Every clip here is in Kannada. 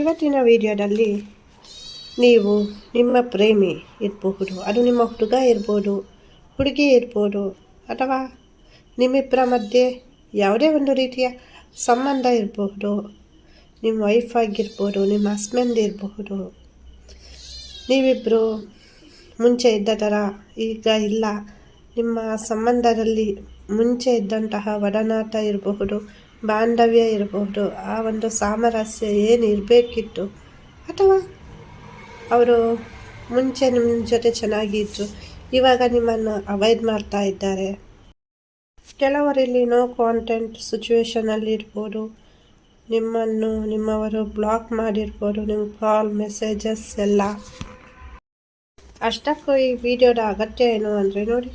ಇವತ್ತಿನ ವಿಡಿಯೋದಲ್ಲಿ ನೀವು ನಿಮ್ಮ ಪ್ರೇಮಿ ಇರಬಹುದು. ಅದು ನಿಮ್ಮ ಹುಡುಗ ಇರ್ಬೋದು, ಹುಡುಗಿ ಇರ್ಬೋದು, ಅಥವಾ ನಿಮ್ಮಿಬ್ಬರ ಮಧ್ಯೆ ಯಾವುದೇ ಒಂದು ರೀತಿಯ ಸಂಬಂಧ ಇರಬಹುದು ನಿಮ್ಮ ವೈಫ್ ಆಗಿರ್ಬೋದು, ನಿಮ್ಮ ಹಸ್ಬೆಂಡ್ ಇರಬಹುದು ನೀವಿಬ್ಬರು ಮುಂಚೆ ಇದ್ದ ಥರ ಈಗ ಇಲ್ಲ. ನಿಮ್ಮ ಸಂಬಂಧದಲ್ಲಿ ಮುಂಚೆ ಇದ್ದಂತಹ ಒಡನಾಟ ಇರಬಹುದು ಬಾಂಧವ್ಯ ಇರಬಹುದು, ಆ ಒಂದು ಸಾಮರಸ್ಯ ಏನು ಇರಬೇಕಿತ್ತು, ಅಥವಾ ಅವರು ಮುಂಚೆ ನಿಮ್ಮ ಜೊತೆ ಚೆನ್ನಾಗಿತ್ತು ಇವಾಗ ನಿಮ್ಮನ್ನು ಅವಾಯ್ಡ್ ಮಾಡ್ತಾ ಇದ್ದಾರೆ? ಕೆಲವರಲ್ಲಿ ನೋ ಕಾಂಟೆಂಟ್ ಸಿಚುವೇಶನಲ್ಲಿ ಇರ್ಬೋದು, ನಿಮ್ಮನ್ನು, ನಿಮ್ಮವರು ಬ್ಲಾಕ್ ಮಾಡಿರ್ಬೋದು ನಿಮ್ಮ ಕಾಲ್ ಮೆಸೇಜಸ್ ಎಲ್ಲ. ಅಷ್ಟಕ್ಕೂ ಈ ವಿಡಿಯೋದ ಅಗತ್ಯ ಏನು ಅಂದರೆ ನೋಡಿ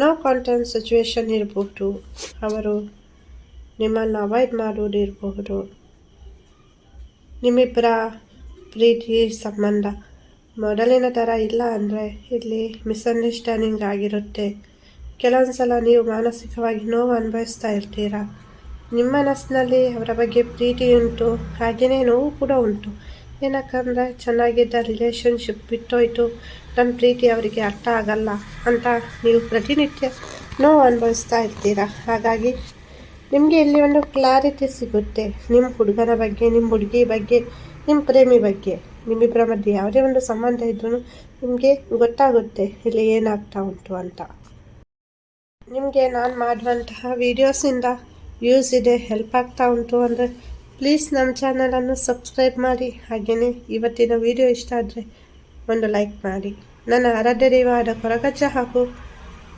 ನೋ ಕಾಂಟೆಂಟ್ ಸಿಚುವೇಷನ್ ಇರಬಹುದು ಅವರು ನಿಮ್ಮನ್ನು ಅವಾಯ್ಡ್ ಮಾಡೋದಿರಬಹುದು ನಿಮ್ಮಿಬ್ಬರ ಪ್ರೀತಿ ಸಂಬಂಧ ಮೊದಲಿನ ಥರ ಇಲ್ಲ ಅಂದರೆ ಇಲ್ಲಿ ಮಿಸ್ಅಂಡರ್ಸ್ಟ್ಯಾಂಡಿಂಗ್ ಆಗಿರುತ್ತೆ. ಕೆಲವೊಂದು ಸಲ ನೀವು ಮಾನಸಿಕವಾಗಿ ನೋವು ಅನುಭವಿಸ್ತಾ ಇರ್ತೀರಾ? ನಿಮ್ಮ ಮನಸ್ಸಿನಲ್ಲಿ ಅವರ ಬಗ್ಗೆ ಪ್ರೀತಿ ಉಂಟು, ಹಾಗೆಯೇ ನೋವು ಕೂಡ ಉಂಟು. ಏನಕ್ಕಂದರೆ ಚೆನ್ನಾಗಿದ್ದ ರಿಲೇಷನ್ಶಿಪ್ ಬಿಟ್ಟೋಯ್ತು ನನ್ನ ಪ್ರೀತಿ ಅವರಿಗೆ ಅರ್ಥ ಆಗಲ್ಲ ಅಂತ ನೀವು ಪ್ರತಿನಿತ್ಯ ನೋವು ಅನುಭವಿಸ್ತಾ ಇರ್ತೀರ? ಹಾಗಾಗಿ ನಿಮಗೆ ಇಲ್ಲಿ ಒಂದು ಕ್ಲಾರಿಟಿ ಸಿಗುತ್ತೆ. ನಿಮ್ಮ ಹುಡುಗನ ಬಗ್ಗೆ ನಿಮ್ಮ ಹುಡುಗಿ ಬಗ್ಗೆ ನಿಮ್ಮ ಪ್ರೇಮಿ ಬಗ್ಗೆ. ನಿಮ್ಮಿಬ್ಬರ ಮಧ್ಯೆ ಯಾವುದೇ ಒಂದು ಸಂಬಂಧ ಇದ್ರೂ ನಿಮಗೆ ಗೊತ್ತಾಗುತ್ತೆ ಇಲ್ಲಿ ಏನಾಗ್ತಾ ಉಂಟು ಅಂತ. ನಿಮಗೆ ನಾನು ಮಾಡುವಂತಹ ವೀಡಿಯೋಸಿಂದ ಯೂಸ್ ಇದೆ ಹೆಲ್ಪ್ ಆಗ್ತಾ ಉಂಟು ಅಂದರೆ ಪ್ಲೀಸ್ ನಮ್ಮ ಚಾನಲನ್ನು ಸಬ್ಸ್ಕ್ರೈಬ್ ಮಾಡಿ. ಹಾಗೆಯೇ ಇವತ್ತಿನ ವಿಡಿಯೋ ಇಷ್ಟ ಆದರೆ ಒಂದು ಲೈಕ್ ಮಾಡಿ. ನನ್ನ ಆರಾಧ್ಯ ದೇವಾದ ಕೊರಗಜ್ಜ ಹಾಗೂ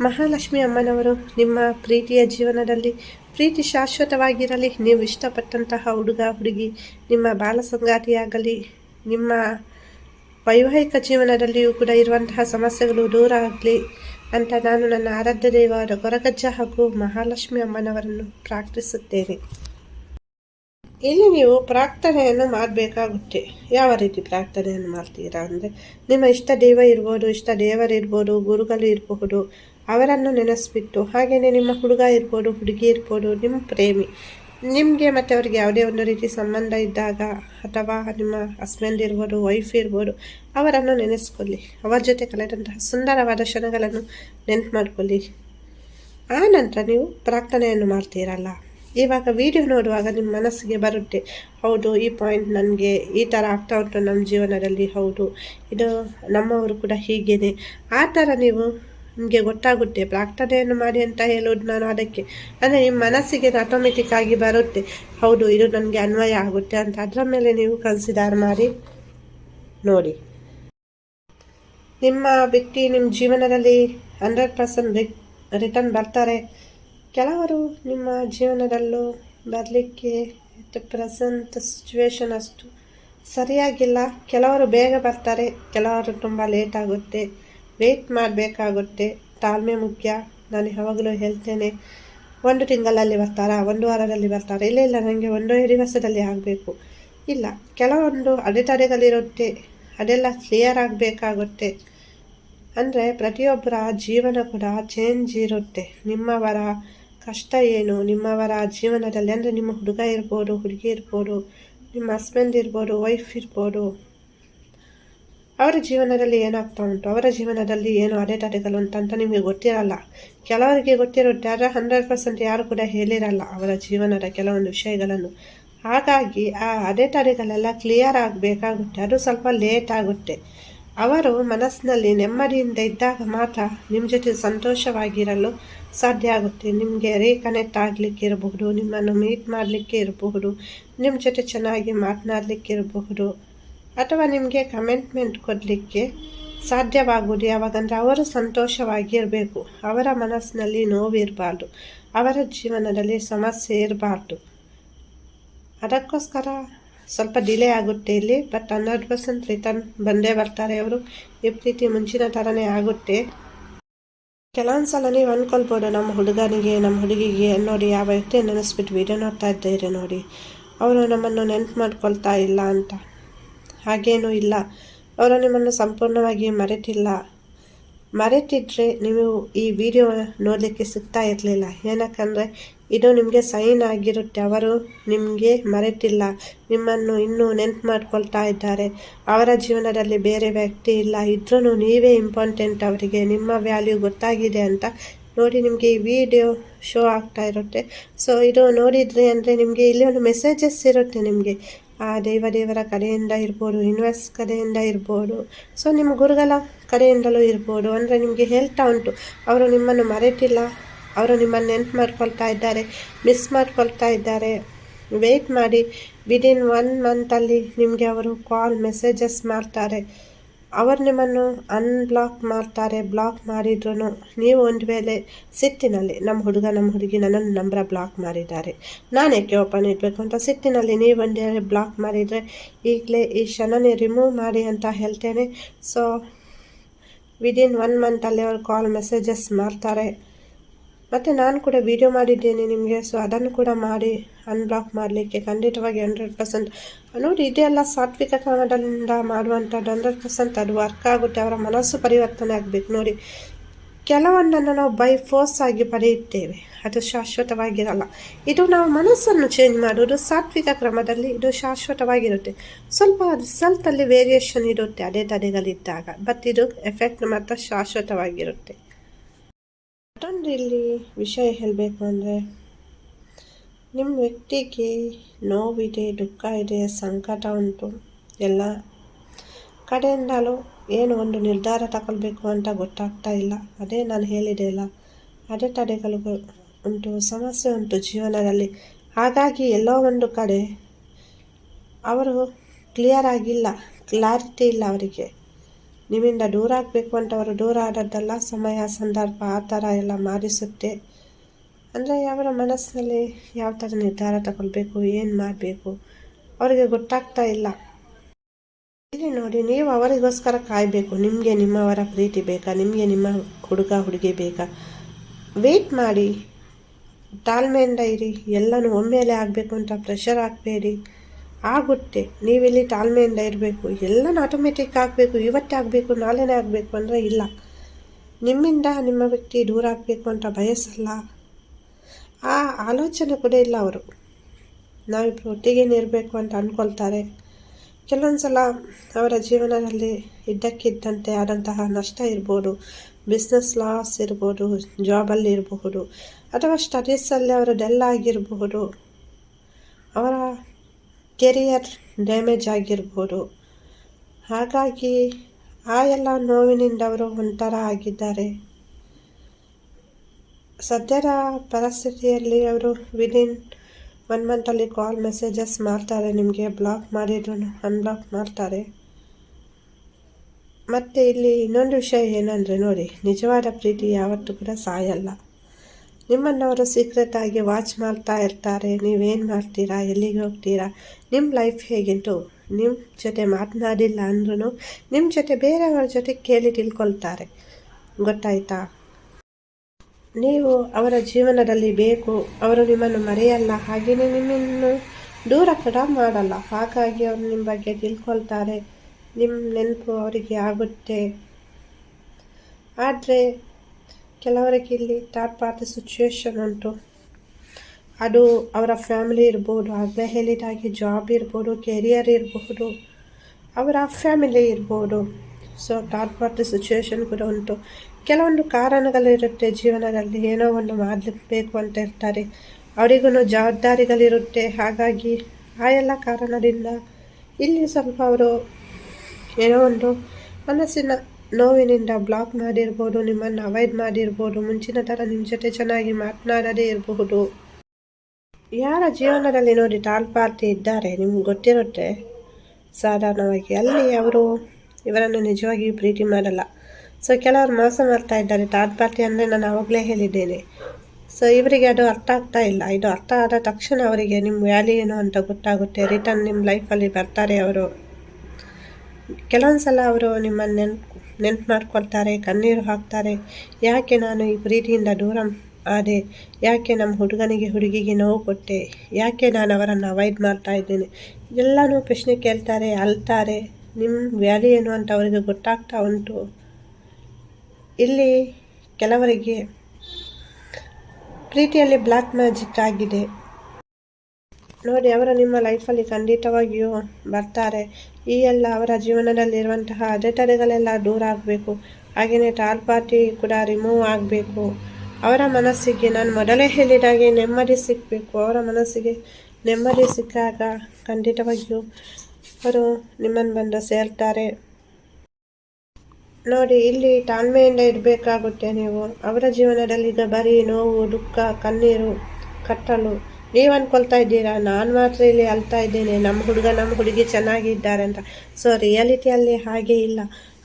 ಮಹಾಲಕ್ಷ್ಮಿ ಅಮ್ಮನವರು ನಿಮ್ಮ ಪ್ರೀತಿಯ ಜೀವನದಲ್ಲಿ ಪ್ರೀತಿ ಶಾಶ್ವತವಾಗಿರಲಿ, ನೀವು ಇಷ್ಟಪಟ್ಟಂತಹ ಹುಡುಗ, ಹುಡುಗಿ, ನಿಮ್ಮ ಬಾಲ ಸಂಗಾತಿಯಾಗಲಿ ನಿಮ್ಮ ವೈವಾಹಿಕ ಜೀವನದಲ್ಲಿಯೂ ಕೂಡ ಇರುವಂತಹ ಸಮಸ್ಯೆಗಳು ದೂರ ಆಗಲಿ ಅಂತ ನಾನು ನನ್ನ ಆರಾಧ್ಯ ದೇವರ ಗೊರಗಜ್ಜ ಹಾಗೂ ಮಹಾಲಕ್ಷ್ಮಿ ಅಮ್ಮನವರನ್ನು ಪ್ರಾರ್ಥಿಸುತ್ತೇನೆ. ಇಲ್ಲಿ ನೀವು ಪ್ರಾರ್ಥನೆಯನ್ನು ಮಾಡಬೇಕಾಗುತ್ತೆ. ಯಾವ ರೀತಿ ಪ್ರಾರ್ಥನೆಯನ್ನು ಮಾಡ್ತೀರಾ ಅಂದರೆ, ನಿಮ್ಮ ಇಷ್ಟ ದೇವ ಇರ್ಬೋದು, ಇಷ್ಟ ದೇವರಿರ್ಬೋದು, ಗುರುಗಳು ಇರಬಹುದು ಅವರನ್ನು ನೆನೆಸ್ಬಿಟ್ಟು, ಹಾಗೆಯೇ ನಿಮ್ಮ ಹುಡುಗ ಇರ್ಬೋದು, ಹುಡುಗಿ ಇರ್ಬೋದು, ನಿಮ್ಮ ಪ್ರೇಮಿ. ನಿಮಗೆ ಮತ್ತು ಅವ್ರಿಗೆ ಯಾವುದೇ ಒಂದು ರೀತಿ ಸಂಬಂಧ ಇದ್ದಾಗ ಅಥವಾ ನಿಮ್ಮ ಹಸ್ಬೆಂಡ್ ಇರ್ಬೋದು ವೈಫ್ ಇರ್ಬೋದು, ಅವರನ್ನು ನೆನೆಸ್ಕೊಳ್ಳಿ. ಅವರ ಜೊತೆ ಕಳೆದಂತಹ ಸುಂದರವಾದ ಕ್ಷಣಗಳನ್ನು ನೆನಪು ಮಾಡ್ಕೊಳ್ಳಿ ಆ ನಂತರ ನೀವು ಪ್ರಾರ್ಥನೆಯನ್ನು ಮಾಡ್ತೀರಲ್ಲ? ಇವಾಗ ವಿಡಿಯೋ ನೋಡುವಾಗ ನಿಮ್ಮ ಮನಸ್ಸಿಗೆ ಬರುತ್ತೆ, ಹೌದು, ಈ ಪಾಯಿಂಟ್ ನನಗೆ ಈ ಥರ ಆಗ್ತಾ ಉಂಟು ನಮ್ಮ ಜೀವನದಲ್ಲಿ, ಹೌದು, ಇದು ನಮ್ಮವರು ಕೂಡ ಹೀಗೇನೆ. ಆ ಥರ ನೀವು ನಿಮಗೆ ಗೊತ್ತಾಗುತ್ತೆ. ಪ್ರಾರ್ಥನೆಯನ್ನು ಮಾಡಿ ಅಂತ ಹೇಳೋದು ನಾನು ಅದಕ್ಕೆ. ಅಂದರೆ ನಿಮ್ಮ ಮನಸ್ಸಿಗೆ ಆಟೋಮೆಟಿಕ್ ಆಗಿ ಬರುತ್ತೆ. ಹೌದು, ಇದು ನನಗೆ ಅನ್ವಯ ಆಗುತ್ತೆ ಅಂತ. ಅದರ ಮೇಲೆ ನೀವು ಕನ್ಸಿಡರ್ ಮಾಡಿ, ನೋಡಿ. ನಿಮ್ಮ ವ್ಯಕ್ತಿ ನಿಮ್ಮ ಜೀವನದಲ್ಲಿ ಹಂಡ್ರೆಡ್ ಪರ್ಸೆಂಟ್ ರಿಟರ್ನ್ ಬರ್ತಾರೆ. ಕೆಲವರು ನಿಮ್ಮ ಜೀವನದಲ್ಲೂ ಬರಲಿಕ್ಕೆ ಪ್ರೆಸೆಂಟ್ ಸಿಚುವೇಶನ್ ಅಷ್ಟು ಸರಿಯಾಗಿಲ್ಲ. ಕೆಲವರು ಬೇಗ ಬರ್ತಾರೆ, ಕೆಲವರು ತುಂಬ ಲೇಟ್ ಆಗುತ್ತೆ. ವೆಯ್ಟ್ ಮಾಡಬೇಕಾಗುತ್ತೆ. ತಾಳ್ಮೆ ಮುಖ್ಯ. ನಾನು ಯಾವಾಗಲೂ ಹೇಳ್ತೇನೆ, ಒಂದು ತಿಂಗಳಲ್ಲಿ ಬರ್ತಾರಾ? ಒಂದು ವಾರದಲ್ಲಿ ಬರ್ತಾರಾ? ಇಲ್ಲ ಇಲ್ಲ, ನನಗೆ ಒಂದು ದಿವಸದಲ್ಲಿ ಆಗಬೇಕು. ಇಲ್ಲ, ಕೆಲವೊಂದು ಅಡೆತಡೆಗಳಿರುತ್ತೆ. ಅದೆಲ್ಲ ಕ್ಲಿಯರ್ ಆಗಬೇಕಾಗುತ್ತೆ. ಅಂದರೆ ಪ್ರತಿಯೊಬ್ಬರ ಜೀವನ ಕೂಡ ಚೇಂಜ್ ಇರುತ್ತೆ. ನಿಮ್ಮವರ ಕಷ್ಟ ಏನು? ನಿಮ್ಮವರ ಜೀವನದಲ್ಲಿ ಅಂದರೆ ನಿಮ್ಮ ಹುಡುಗ ಇರ್ಬೋದು, ಹುಡುಗಿ ಇರ್ಬೋದು, ನಿಮ್ಮ ಹಸ್ಬೆಂಡ್ ಇರ್ಬೋದು ವೈಫ್ ಇರ್ಬೋದು. ಅವರ ಜೀವನದಲ್ಲಿ ಏನಾಗ್ತಾ ಉಂಟು? ಅವರ ಜೀವನದಲ್ಲಿ ಏನು ಅಡೆತಡೆಗಳು ಅಂತಂತ ನಿಮಗೆ ಗೊತ್ತಿರಲ್ಲ. ಕೆಲವರಿಗೆ ಗೊತ್ತಿರುತ್ತೆ ಆದರೆ ಹಂಡ್ರೆಡ್ ಪರ್ಸೆಂಟ್ ಯಾರು ಕೂಡ ಹೇಳಿರಲ್ಲ ಅವರ ಜೀವನದ ಕೆಲವೊಂದು ವಿಷಯಗಳನ್ನು. ಹಾಗಾಗಿ ಆ ಅಡೆತಡೆಗಳೆಲ್ಲ ಕ್ಲಿಯರ್ ಆಗಬೇಕಾಗುತ್ತೆ. ಅದು ಸ್ವಲ್ಪ ಲೇಟ್ ಆಗುತ್ತೆ. ಅವರು ಮನಸ್ಸಿನಲ್ಲಿ ನೆಮ್ಮದಿಯಿಂದ ಇದ್ದಾಗ ಮಾತ್ರ ನಿಮ್ಮ ಜೊತೆ ಸಂತೋಷವಾಗಿರಲು ಸಾಧ್ಯ ಆಗುತ್ತೆ. ನಿಮಗೆ ರೀಕನೆಕ್ಟ್ ಆಗಲಿಕ್ಕೆ ಇರಬಹುದು, ನಿಮ್ಮನ್ನು ಮೀಟ್ ಮಾಡಲಿಕ್ಕೆ ಇರಬಹುದು, ನಿಮ್ಮ ಜೊತೆ ಚೆನ್ನಾಗಿ ಮಾತನಾಡಲಿಕ್ಕೆ ಇರಬಹುದು. ಅಥವಾ ನಿಮಗೆ ಕಮೆಂಟ್ಮೆಂಟ್ ಕೊಡಲಿಕ್ಕೆ ಸಾಧ್ಯವಾಗುವುದು ಯಾವಾಗಂದರೆ ಅವರು ಸಂತೋಷವಾಗಿರಬೇಕು ಅವರ ಮನಸ್ಸಿನಲ್ಲಿ ನೋವಿರಬಾರ್ದು. ಅವರ ಜೀವನದಲ್ಲಿ ಸಮಸ್ಯೆ ಇರಬಾರ್ದು. ಅದಕ್ಕೋಸ್ಕರ ಸ್ವಲ್ಪ ಡಿಲೇ ಆಗುತ್ತೆ ಇಲ್ಲಿ ಬಟ್ ಹಂಡ್ರೆಡ್ ಪರ್ಸೆಂಟ್ ರಿಟರ್ನ್ ಬಂದೇ ಬರ್ತಾರೆ ಅವರು. ಈ ಪ್ರೀತಿ ಮುಂಚಿನ ಥರನೇ ಆಗುತ್ತೆ. ಕೆಲವೊಂದು ಸಲ ನೀವು ಅಂದ್ಕೊಳ್ಬೋದು ನಮ್ಮ ಹುಡುಗನಿಗೆ, ನಮ್ಮ ಹುಡುಗಿಗೆ, ನೋಡಿ ಯಾವ ವ್ಯಕ್ತಿ ನೆನೆಸ್ಬಿಟ್ಟು ವಿಡಿಯೋ ನೋಡ್ತಾ ಇದ್ದೀರಿ ನೋಡಿ. ಅವರು ನಮ್ಮನ್ನು ನೆನ್ಪು ಮಾಡ್ಕೊಳ್ತಾ ಇಲ್ಲ ಅಂತ. ಹಾಗೇನೂ ಇಲ್ಲ. ಅವರು ನಿಮ್ಮನ್ನು ಸಂಪೂರ್ಣವಾಗಿ ಮರೆತಿಲ್ಲ. ಮರೆತಿದ್ರೆ ನೀವು ಈ ವಿಡಿಯೋ ನೋಡಲಿಕ್ಕೆ ಸಿಗ್ತಾ ಇರಲಿಲ್ಲ. ಏನಕ್ಕಂದರೆ, ಇದು ನಿಮಗೆ ಸೈನ್ ಆಗಿರುತ್ತೆ. ಅವರು ನಿಮಗೆ ಮರೆತಿಲ್ಲ. ನಿಮ್ಮನ್ನು ಇನ್ನೂ ನೆನ್ಪು ಮಾಡ್ಕೊಳ್ತಾ ಇದ್ದಾರೆ. ಅವರ ಜೀವನದಲ್ಲಿ ಬೇರೆ ವ್ಯಕ್ತಿ ಇಲ್ಲ. ಇದ್ರೂ ನೀವೇ ಇಂಪಾರ್ಟೆಂಟ್ ಅವರಿಗೆ. ನಿಮ್ಮ ವ್ಯಾಲ್ಯೂ ಗೊತ್ತಾಗಿದೆ ಅಂತ ನೋಡಿ ನಿಮಗೆ ಈ ವಿಡಿಯೋ ಶೋ ಆಗ್ತಾ ಇರುತ್ತೆ. ಸೊ ಇದು ನೋಡಿದ್ರಿ ಅಂದರೆ ನಿಮಗೆ ಇಲ್ಲಿ ಒಂದು ಮೆಸೇಜಸ್ ಇರುತ್ತೆ ನಿಮಗೆ. ಆ ದೇವ ದೇವರ ಕಡೆಯಿಂದ ಇರ್ಬೋದು ಯೂನಿವರ್ಸ್ ಕಡೆಯಿಂದ ಇರ್ಬೋದು. ಸೊ ನಿಮ್ಮ ಗುರುಗಳ ಕಡೆಯಿಂದಲೂ ಇರ್ಬೋದು. ಅಂದರೆ ನಿಮಗೆ ಹೇಳ್ತಾ ಉಂಟು, ಅವರು ನಿಮ್ಮನ್ನು ಮರೆತಿಲ್ಲ, ಅವರು ನಿಮ್ಮನ್ನು ನೆನ್ಪು ಮಾಡ್ಕೊಳ್ತಾ ಇದ್ದಾರೆ ಮಿಸ್ ಮಾಡ್ಕೊಳ್ತಾ ಇದ್ದಾರೆ. ವೆಯ್ಟ್ ಮಾಡಿ ವಿದಿನ್ ಒನ್ ಮಂತಲ್ಲಿ ನಿಮಗೆ ಅವರು ಕಾಲ್ ಮೆಸೇಜಸ್ ಮಾಡ್ತಾರೆ. ಅವರು ನಿಮ್ಮನ್ನು ಅನ್ಬ್ಲಾಕ್ ಮಾಡ್ತಾರೆ ಬ್ಲಾಕ್ ಮಾಡಿದ್ರು ನೀವು ಒಂದು ವೇಳೆ ಸಿಟ್ಟಿನಲ್ಲಿ, ನಮ್ಮ ಹುಡುಗ, ನಮ್ಮ ಹುಡುಗಿ ನನ್ನನ್ನು ನಂಬರ ಬ್ಲಾಕ್ ಮಾಡಿದ್ದಾರೆ. ನಾನು ಏಕೆ ಓಪನ್ ಇಡಬೇಕು ಅಂತ ಸಿಟ್ಟಿನಲ್ಲಿ ನೀವು ಒಂದು ವೇಳೆ ಬ್ಲಾಕ್ ಮಾಡಿದರೆ ಈಗಲೇ ಈ ಕ್ಷಣನೇ ರಿಮೂವ್ ಮಾಡಿ ಅಂತ ಹೇಳ್ತೇನೆ. ಸೊ ವಿದಿನ್ ಒನ್ ಮಂತಲ್ಲಿ ಅವರು ಕಾಲ್ ಮೆಸೇಜಸ್ ಮಾಡ್ತಾರೆ. ಮತ್ತು ನಾನು ಕೂಡ ವೀಡಿಯೋ ಮಾಡಿದ್ದೇನೆ ನಿಮಗೆ ಸೊ ಅದನ್ನು ಕೂಡ ಮಾಡಿ ಅನ್ಬ್ಲಾಕ್ ಮಾಡಲಿಕ್ಕೆ ಖಂಡಿತವಾಗಿ ಹಂಡ್ರೆಡ್ ಪರ್ಸೆಂಟ್ ನೋಡಿ, ಇದೆಲ್ಲ ಸಾತ್ವಿಕ ಕ್ರಮದಿಂದ ಮಾಡುವಂಥದ್ದು ಹಂಡ್ರೆಡ್ ಪರ್ಸೆಂಟ್ ಅದು ವರ್ಕ್ ಆಗುತ್ತೆ, ಅವರ ಮನಸ್ಸು ಪರಿವರ್ತನೆ ಆಗಬೇಕು. ನೋಡಿ, ಕೆಲವೊಂದನ್ನು ನಾವು ಬೈ ಫೋರ್ಸ್ ಆಗಿ ಪಡೆಯುತ್ತೇವೆ. ಅದು ಶಾಶ್ವತವಾಗಿರಲ್ಲ. ಇದು ನಾವು ಮನಸ್ಸನ್ನು ಚೇಂಜ್ ಮಾಡೋದು ಸಾತ್ವಿಕ ಕ್ರಮದಲ್ಲಿ ಇದು ಶಾಶ್ವತವಾಗಿರುತ್ತೆ. ಸ್ವಲ್ಪ ರಿಸಲ್ಟಲ್ಲಿ ವೇರಿಯೇಷನ್ ಇರುತ್ತೆ ಅದೇ ತಡೆಗಳಿದ್ದಾಗ. ಬಟ್ ಇದು ಎಫೆಕ್ಟ್ ಮಾತ್ರ ಶಾಶ್ವತವಾಗಿರುತ್ತೆ. ಇಲ್ಲಿ ವಿಷಯ ಹೇಳಬೇಕು ಅಂದರೆ ನಿಮ್ಮ ವ್ಯಕ್ತಿಗೆ ನೋವಿದೆ, ದುಃಖ ಇದೆ, ಸಂಕಟ ಉಂಟು, ಎಲ್ಲ ಕಡೆಯಿಂದಲೂ ಏನು ಒಂದು ನಿರ್ಧಾರ ತಗೊಳ್ಬೇಕು ಅಂತ ಗೊತ್ತಾಗ್ತಾ ಇಲ್ಲ. ಅದೇ ನಾನು ಹೇಳಿದೆ ಅಲ್ಲ ತಡೆಗಳು ಉಂಟು, ಸಮಸ್ಯೆ ಉಂಟು ಜೀವನದಲ್ಲಿ. ಹಾಗಾಗಿ ಎಲ್ಲೋ ಒಂದು ಕಡೆ ಅವರು ಕ್ಲಿಯರ್ ಆಗಿಲ್ಲ ಕ್ಲಾರಿಟಿ ಇಲ್ಲ ಅವರಿಗೆ. ನಿಮ್ಮಿಂದ ದೂರ ಆಗಬೇಕು ಅಂತ ಅವರು ದೂರ ಆದದ್ದೆಲ್ಲ ಸಮಯ, ಸಂದರ್ಭ ಆ ಥರ ಎಲ್ಲ ಮಾರಿಸುತ್ತೆ ಅಂದರೆ ಅವರ ಮನಸ್ಸಿನಲ್ಲಿ ಯಾವ ಥರ ನಿರ್ಧಾರ ತಗೊಳ್ಬೇಕು, ಏನು ಮಾಡಬೇಕು, ಅವರಿಗೆ ಗೊತ್ತಾಗ್ತಾ ಇಲ್ಲ. ಇಲ್ಲಿ ನೋಡಿ, ನೀವು ಅವರಿಗೋಸ್ಕರ ಕಾಯಬೇಕು. ನಿಮಗೆ ನಿಮ್ಮವರ ಪ್ರೀತಿ ಬೇಕಾ? ನಿಮಗೆ ನಿಮ್ಮ ಹುಡುಗ, ಹುಡುಗಿ ಬೇಕಾ? ವೆಯ್ಟ್ ಮಾಡಿ. ತಾಳ್ಮೆಯಿಂದ ಇರಿ. ಎಲ್ಲನೂ ಒಮ್ಮೆಲೆ ಆಗಬೇಕು ಅಂತ ಪ್ರೆಷರ್ ಹಾಕಬೇಡಿ. ಆಗುತ್ತೆ ನೀವಿಲ್ಲಿ ತಾಳ್ಮೆಯಿಂದ ಇರಬೇಕು ಎಲ್ಲನೂ ಆಟೋಮೆಟಿಕ್ ಆಗಬೇಕು, ಇವತ್ತೇ ಆಗಬೇಕು, ನಾಳೆನೇ ಆಗಬೇಕು ಅಂದರೆ ಇಲ್ಲ. ನಿಮ್ಮಿಂದ ನಿಮ್ಮ ವ್ಯಕ್ತಿ ದೂರ ಆಗಬೇಕು ಅಂತ ಬಯಸಲ್ಲ. ಆ ಆಲೋಚನೆ ಕೂಡ ಇಲ್ಲ ಅವರು. ನಾವಿಬ್ಬರು ಒಟ್ಟಿಗೇನು ಇರಬೇಕು ಅಂತ ಅಂದ್ಕೊಳ್ತಾರೆ ಕೆಲವೊಂದು ಸಲ ಅವರ ಜೀವನದಲ್ಲಿ ಇದ್ದಕ್ಕಿದ್ದಂತೆ ಆದಂತಹ ನಷ್ಟ ಇರ್ಬೋದು ಬಿಸ್ನೆಸ್ ಲಾಸ್ ಇರ್ಬೋದು ಜಾಬಲ್ಲಿ ಇರಬಹುದು, ಅಥವಾ ಸ್ಟಡೀಸಲ್ಲಿ ಅವರು ಡೆಲ್ ಆಗಿರಬಹುದು. ಅವರ ಕೆರಿಯರ್ ಡ್ಯಾಮೇಜ್ ಆಗಿರ್ಬೋದು. ಹಾಗಾಗಿ ಆ ಎಲ್ಲ ನೋವಿನಿಂದ ಅವರು ಒಂಥರ ಆಗಿದ್ದಾರೆ. ಸದ್ಯದ ಪರಿಸ್ಥಿತಿಯಲ್ಲಿ ಅವರು ವಿದಿನ್ ಒನ್ ಮಂತಲ್ಲಿ ಕಾಲ್ ಮೆಸೇಜಸ್ ಮಾಡ್ತಾರೆ, ನಿಮಗೆ ಬ್ಲಾಕ್ ಮಾಡಿದ್ರು ಅನ್ಬ್ಲಾಕ್ ಮಾಡ್ತಾರೆ. ಮತ್ತು ಇಲ್ಲಿ ಇನ್ನೊಂದು ವಿಷಯ ಏನಂದರೆ ನೋಡಿ, ನಿಜವಾದ ಪ್ರೀತಿ ಯಾವತ್ತೂ ಕೂಡ ಸಾಯಲ್ಲ. ನಿಮ್ಮನ್ನು ಅವರು ಸೀಕ್ರೆಟ್ ಆಗಿ ವಾಚ್ ಮಾಡ್ತಾ ಇರ್ತಾರೆ. ನೀವೇನು ಮಾಡ್ತೀರಾ? ಎಲ್ಲಿಗೆ ಹೋಗ್ತೀರಾ? ನಿಮ್ಮ ಲೈಫ್ ಹೇಗಿಂಟು ನಿಮ್ಮ ಜೊತೆ ಮಾತನಾಡಿಲ್ಲ ಅಂದ್ರೂ ನಿಮ್ಮ ಜೊತೆ ಬೇರೆಯವರ ಜೊತೆ ಕೇಳಿ ತಿಳ್ಕೊಳ್ತಾರೆ. ಗೊತ್ತಾಯ್ತಾ? ನೀವು ಅವರ ಜೀವನದಲ್ಲಿ ಬೇಕು. ಅವರು ನಿಮ್ಮನ್ನು ಮರೆಯಲ್ಲ. ಹಾಗೆಯೇ ನಿಮ್ಮನ್ನು ದೂರ ಕೂಡ ಮಾಡಲ್ಲ. ಹಾಗಾಗಿ ಅವರು ನಿಮ್ಮ ಬಗ್ಗೆ ತಿಳ್ಕೊಳ್ತಾರೆ. ನಿಮ್ಮ ನೆನಪು ಅವರಿಗೆ ಆಗುತ್ತೆ. ಆದರೆ ಕೆಲವರಿಗೆ ಇಲ್ಲಿ ಟಾಪ್ ಆದ ಸಿಚುವೇಶನ್ ಉಂಟು. ಅದು ಅವರ ಫ್ಯಾಮಿಲಿ ಇರ್ಬೋದು ಆಗಲೇ ಹೇಳಿದಾಗೆ ಜಾಬ್ ಇರ್ಬೋದು ಕೆರಿಯರ್ ಇರಬಹುದು ಅವರ ಫ್ಯಾಮಿಲಿ ಇರ್ಬೋದು. ಸೊ ಟಾಪ್ ಪಾರ್ಟಿ ಸಿಚುವೇಶನ್ ಕೂಡ ಉಂಟು. ಕೆಲವೊಂದು ಕಾರಣಗಳಿರುತ್ತೆ ಜೀವನದಲ್ಲಿ, ಏನೋ ಒಂದು ಮಾಡಬೇಕು ಅಂತ ಇರ್ತಾರೆ. ಅವರಿಗೂ ಜವಾಬ್ದಾರಿಗಳಿರುತ್ತೆ. ಹಾಗಾಗಿ, ಆ ಎಲ್ಲ ಕಾರಣದಿಂದ ಇಲ್ಲಿ ಸ್ವಲ್ಪ ಅವರು ಏನೋ ಒಂದು ಮನಸ್ಸಿನ ನೋವಿನಿಂದ ಬ್ಲಾಕ್ ಮಾಡಿರ್ಬೋದು, ನಿಮ್ಮನ್ನು ಅವಾಯ್ಡ್ ಮಾಡಿರ್ಬೋದು, ಮುಂಚಿನ ಥರ ನಿಮ್ಮ ಜೊತೆ ಚೆನ್ನಾಗಿ ಮಾತನಾಡದೇ ಇರಬಹುದು. ಯಾರ ಜೀವನದಲ್ಲಿ ನೋಡಿ ಪಾರ್ಟಿ ಇದ್ದಾರೆ ನಿಮ್ಗೆ ಗೊತ್ತಿರುತ್ತೆ. ಸಾಧಾರಣವಾಗಿ ಅಲ್ಲಿ ಅವರು ಇವರನ್ನು ನಿಜವಾಗಿ ಪ್ರೀತಿ ಮಾಡಲ್ಲ. ಸೊ ಕೆಲವರು ಮೋಸ ಮಾಡ್ತಾ ಇದ್ದಾರೆ. ಥರ್ಡ್ ಪಾರ್ಟಿ ಅಂದರೆ ನಾನು ಆವಾಗಲೇ ಹೇಳಿದ್ದೇನೆ. ಸೊ ಇವರಿಗೆ ಅದು ಅರ್ಥ ಆಗ್ತಾ ಇಲ್ಲ. ಇದು ಅರ್ಥ ಆದ ತಕ್ಷಣ ಅವರಿಗೆ ನಿಮ್ಮ ವ್ಯಾಲ್ಯೂ ಏನು ಅಂತ ಗೊತ್ತಾಗುತ್ತೆ. ರಿಟರ್ನ್ ನಿಮ್ಮ ಲೈಫಲ್ಲಿ ಬರ್ತಾರೆ ಅವರು. ಕೆಲವೊಂದು ಸಲ ಅವರು ನಿಮ್ಮನ್ನು ನೆನ್ಪು ಮಾಡ್ಕೊಳ್ತಾರೆ, ಕಣ್ಣೀರು ಹಾಕ್ತಾರೆ. ಯಾಕೆ ನಾನು ಈ ಪ್ರೀತಿಯಿಂದ ದೂರ ಆದೆ? ಯಾಕೆ ನಮ್ಮ ಹುಡುಗನಿಗೆ ಹುಡುಗಿಗೆ ನೋವು ಕೊಟ್ಟೆ? ಯಾಕೆ ನಾನು ಅವರನ್ನು ಅವಾಯ್ಡ್ ಮಾಡ್ತಾ ಇದ್ದೇನೆ? ಎಲ್ಲನೂ ಪ್ರಶ್ನೆ ಕೇಳ್ತಾರೆ, ಅಳ್ತಾರೆ. ನಿಮ್ಮ ವ್ಯಾಲಿ ಏನು ಅಂತ ಅವರಿಗೆ ಗೊತ್ತಾಗ್ತಾ ಉಂಟು. ಇಲ್ಲಿ ಕೆಲವರಿಗೆ ಪ್ರೀತಿಯಲ್ಲಿ ಬ್ಲ್ಯಾಕ್ ಮ್ಯಾಜಿಕ್ ಆಗಿದೆ. ನೋಡಿ, ಅವರು ನಿಮ್ಮ ಲೈಫಲ್ಲಿ ಖಂಡಿತವಾಗಿಯೂ ಬರ್ತಾರೆ. ಈ ಎಲ್ಲ ಅವರ ಜೀವನದಲ್ಲಿರುವಂತಹ ಅಡೆತಡೆಗಳೆಲ್ಲ ದೂರ ಆಗಬೇಕು. ಹಾಗೆಯೇ ಥರ್ಡ್ ಪಾರ್ಟಿ ಕೂಡ ರಿಮೂವ್ ಆಗಬೇಕು. ಅವರ ಮನಸ್ಸಿಗೆ ನಾನು ಮೊದಲೇ ಹೇಳಿದಾಗೆ ನೆಮ್ಮದಿ ಸಿಗಬೇಕು. ಅವರ ಮನಸ್ಸಿಗೆ ನೆಮ್ಮದಿ ಸಿಕ್ಕಾಗ ಖಂಡಿತವಾಗಿಯೂ ಅವರು ನಿಮ್ಮನ್ನು ಬಂದು ಸೇರ್ತಾರೆ. ನೋಡಿ, ಇಲ್ಲಿ ತಾಳ್ಮೆಯಿಂದ ಇರಬೇಕಾಗುತ್ತೆ ನೀವು. ಅವರ ಜೀವನದಲ್ಲಿ ಈಗ ಬರೀ ನೋವು, ದುಃಖ, ಕಣ್ಣೀರು ಕಟ್ಟಲು ನೀವು ಅಂದ್ಕೊಳ್ತಾ ಇದ್ದೀರಾ? ನಾನು ಮಾತ್ರ ಇಲ್ಲಿ ಅಳ್ತಾ ಇದ್ದೇನೆ. ನಮ್ಮ ಹುಡುಗ ನಮ್ಮ ಹುಡುಗಿ ಚೆನ್ನಾಗಿದ್ದಾರೆ ಅಂತ. ಸೊ ರಿಯಾಲಿಟಿಯಲ್ಲಿ ಹಾಗೆ ಇಲ್ಲ.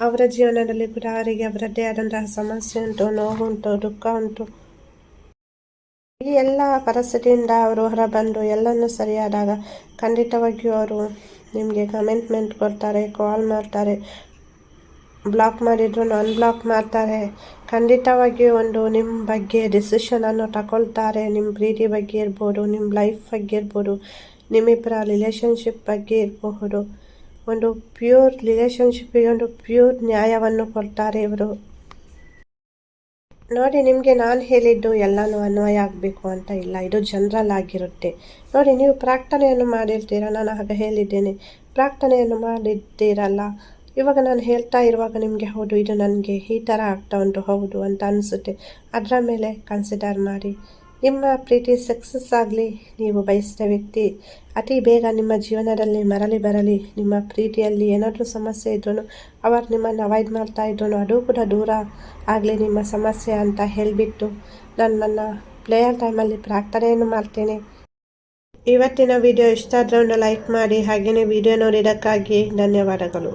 ಅವರ ಜೀವನದಲ್ಲಿ ಕೂಡ ಅವರಿಗೆ ಅವರದ್ದೇ ಆದಂತಹ ಸಮಸ್ಯೆ ಉಂಟು ನೋವು ಉಂಟು ದುಃಖ ಉಂಟು. ಈ ಎಲ್ಲ ಪರಿಸ್ಥಿತಿಯಿಂದ ಅವರು ಹೊರಬಂದು ಎಲ್ಲನೂ ಸರಿಯಾದಾಗ ಖಂಡಿತವಾಗಿಯೂ ಅವರು ನಿಮಗೆ ಕಮೆಂಟ್ಮೆಂಟ್ ಕೊಡ್ತಾರೆ ಕಾಲ್ ಮಾಡ್ತಾರೆ. ಬ್ಲಾಕ್ ಮಾಡಿದ್ರು ಅನ್ಬ್ಲಾಕ್ ಮಾಡ್ತಾರೆ. ಖಂಡಿತವಾಗಿ ಒಂದು ನಿಮ್ಮ ಬಗ್ಗೆ ಡಿಸಿಷನನ್ನು ತಗೊಳ್ತಾರೆ ನಿಮ್ಮ ಪ್ರೀತಿ ಬಗ್ಗೆ ಇರ್ಬೋದು ನಿಮ್ಮ ಲೈಫ್ ಬಗ್ಗೆ ಇರ್ಬೋದು ನಿಮ್ಮಿಬ್ಬರ ರಿಲೇಷನ್ಶಿಪ್ ಬಗ್ಗೆ ಇರಬಹುದು ಒಂದು ಪ್ಯೂರ್ ರಿಲೇಷನ್ಶಿಪ್ಪಿಗೆ ಒಂದು ಪ್ಯೂರ್ ನ್ಯಾಯವನ್ನು ಕೊಡ್ತಾರೆ ಇವರು. ನೋಡಿ, ನಿಮಗೆ ನಾನು ಹೇಳಿದ್ದು ಎಲ್ಲನೂ ಅನ್ವಯ ಆಗಬೇಕು ಅಂತ ಇಲ್ಲ. ಇದು ಜನರಲ್ ಆಗಿರುತ್ತೆ. ನೋಡಿ, ನೀವು ಪ್ರಾರ್ಥನೆಯನ್ನು ಮಾಡಿರ್ತೀರ? ನಾನು ಆಗ ಹೇಳಿದ್ದೇನೆ. ಪ್ರಾರ್ಥನೆಯನ್ನು ಮಾಡಿದ್ದೀರಲ್ಲ. ಇವಾಗ ನಾನು ಹೇಳ್ತಾ ಇರುವಾಗ ನಿಮಗೆ ಹೌದು, ಇದು ನನಗೆ ಈ ಥರ ಆಗ್ತಾ ಉಂಟು, ಹೌದು ಅಂತ ಅನಿಸುತ್ತೆ. ಅದರ ಮೇಲೆ ಕನ್ಸಿಡರ್ ಮಾಡಿ. ನಿಮ್ಮ ಪ್ರೀತಿ ಸಕ್ಸಸ್ ಆಗಲಿ, ನೀವು ಬಯಸಿದ ವ್ಯಕ್ತಿ ಅತಿ ಬೇಗ ನಿಮ್ಮ ಜೀವನದಲ್ಲಿ ಮರಳಿ ಬರಲಿ, ನಿಮ್ಮ ಪ್ರೀತಿಯಲ್ಲಿ ಏನಾದರೂ ಸಮಸ್ಯೆ ಇದ್ರೂ ಅವರು ನಿಮ್ಮನ್ನು ಅವಾಯ್ಡ್ ಮಾಡ್ತಾ ಇದ್ರು ಅದು ಕೂಡ ದೂರ ಆಗಲಿ ನಿಮ್ಮ ಸಮಸ್ಯೆ ಅಂತ ಹೇಳಿಬಿಟ್ಟು ನಾನು ನನ್ನ ಪ್ಲೇಯರ್ ಟೈಮಲ್ಲಿ ಪ್ರಾರ್ಥನೆಯನ್ನು ಮಾಡ್ತೇನೆ. ಇವತ್ತಿನ ವಿಡಿಯೋ ಇಷ್ಟ ಆದರೆ ಲೈಕ್ ಮಾಡಿ, ಹಾಗೆಯೇ ವಿಡಿಯೋ ನೋಡಿದ್ದಕ್ಕಾಗಿ ಧನ್ಯವಾದಗಳು.